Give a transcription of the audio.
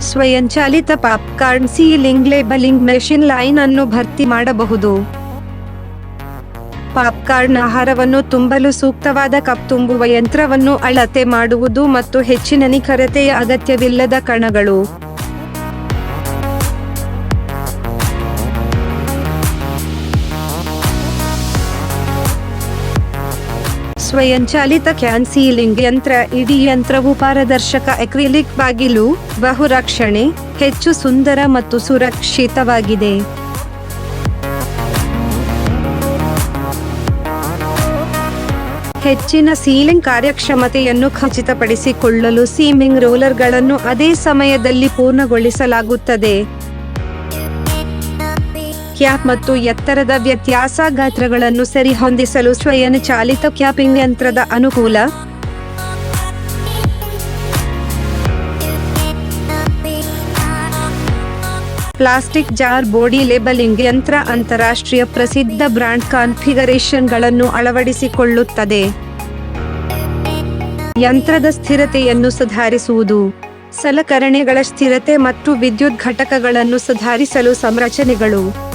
ಸ್ವಯಂಚಾಲಿತ popcorn sealing labelling machine line ಅನ್ನು ಭರ್ತಿ ಮಾಡಬಹುದು. ಪಾಪ್ಕಾರ್ನ್ ಆಹಾರವನ್ನು ತುಂಬಲು ಸೂಕ್ತವಾದ ಕಪ್ ತುಂಬುವ ಯಂತ್ರವನ್ನು ಅಳತೆ ಮಾಡುವುದು ಮತ್ತು ಹೆಚ್ಚಿನ ನಿಖರತೆಯ ಅಗತ್ಯವಿಲ್ಲದ ಕಣಗಳು. ಸ್ವಯಂಚಾಲಿತ ಕ್ಯಾನ್ ಸೀಲಿಂಗ್ ಯಂತ್ರ, ಇಡೀ ಯಂತ್ರವು ಪಾರದರ್ಶಕ ಅಕ್ರಿಲಿಕ್ ಬಾಗಿಲು, ಬಹುರಕ್ಷಣೆ, ಹೆಚ್ಚು ಸುಂದರ ಮತ್ತು ಸುರಕ್ಷಿತವಾಗಿದೆ. ಹೆಚ್ಚಿನ ಸೀಲಿಂಗ್ ಕಾರ್ಯಕ್ಷಮತೆಯನ್ನು ಖಚಿತಪಡಿಸಿಕೊಳ್ಳಲು ಸೀಮಿಂಗ್ ರೋಲರ್ಗಳನ್ನು ಅದೇ ಸಮಯದಲ್ಲಿ ಪೂರ್ಣಗೊಳಿಸಲಾಗುತ್ತದೆ. ಕ್ಯಾಪ್ ಮತ್ತು ಎತ್ತರದ ವ್ಯತ್ಯಾಸ ಗಾತ್ರಗಳನ್ನು ಸರಿಹೊಂದಿಸಲು ಸ್ವಯಂಚಾಲಿತ ಕ್ಯಾಪಿಂಗ್ ಯಂತ್ರದ ಅನುಕೂಲ. ಪ್ಲಾಸ್ಟಿಕ್ ಜಾರ್ ಬೋಡಿ ಲೇಬಲಿಂಗ್ ಯಂತ್ರ ಅಂತಾರಾಷ್ಟ್ರೀಯ ಪ್ರಸಿದ್ಧ ಬ್ರಾಂಡ್ ಕಾನ್ಫಿಗರೇಷನ್ಗಳನ್ನು ಅಳವಡಿಸಿಕೊಳ್ಳುತ್ತದೆ. ಯಂತ್ರದ ಸ್ಥಿರತೆಯನ್ನು ಸುಧಾರಿಸುವುದು, ಸಲಕರಣೆಗಳ ಸ್ಥಿರತೆ ಮತ್ತು ವಿದ್ಯುತ್ ಘಟಕಗಳನ್ನು ಸುಧಾರಿಸಲು ಸಂರಚನೆಗಳು.